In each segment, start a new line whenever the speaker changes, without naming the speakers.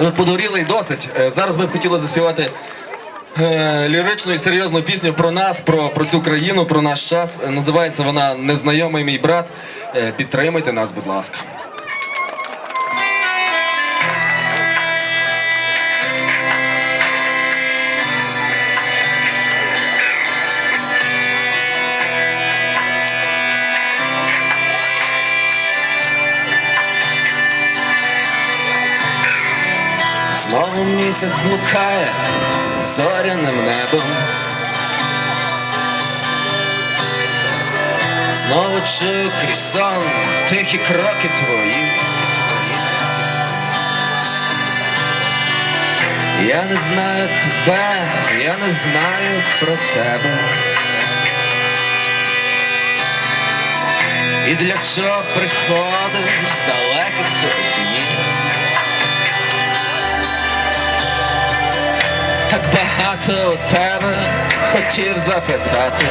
Ну, Подуріли й досить. Е, Зараз ми б хотіли заспівати е, ліричну і серйозну пісню про нас, про, про цю країну, про наш час. Називається вона Незнайомий мій брат. Е, Підтримайте нас, будь ласка. Знову місяць блукає зоряним небом. Знову чую крізь сон тихі кроки твої. Я не знаю тебе, я не знаю про тебе. І для чого приходиш з далеких Так багато у тебе хотів запитати.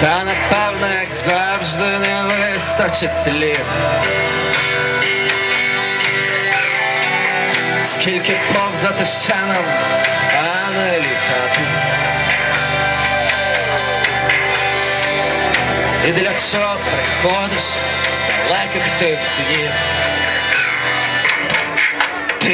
Та напевно, як завжди, не вистачить слів. Скільки повзати ще нам, а не літати. І для чого приходиш з далеких тих днів?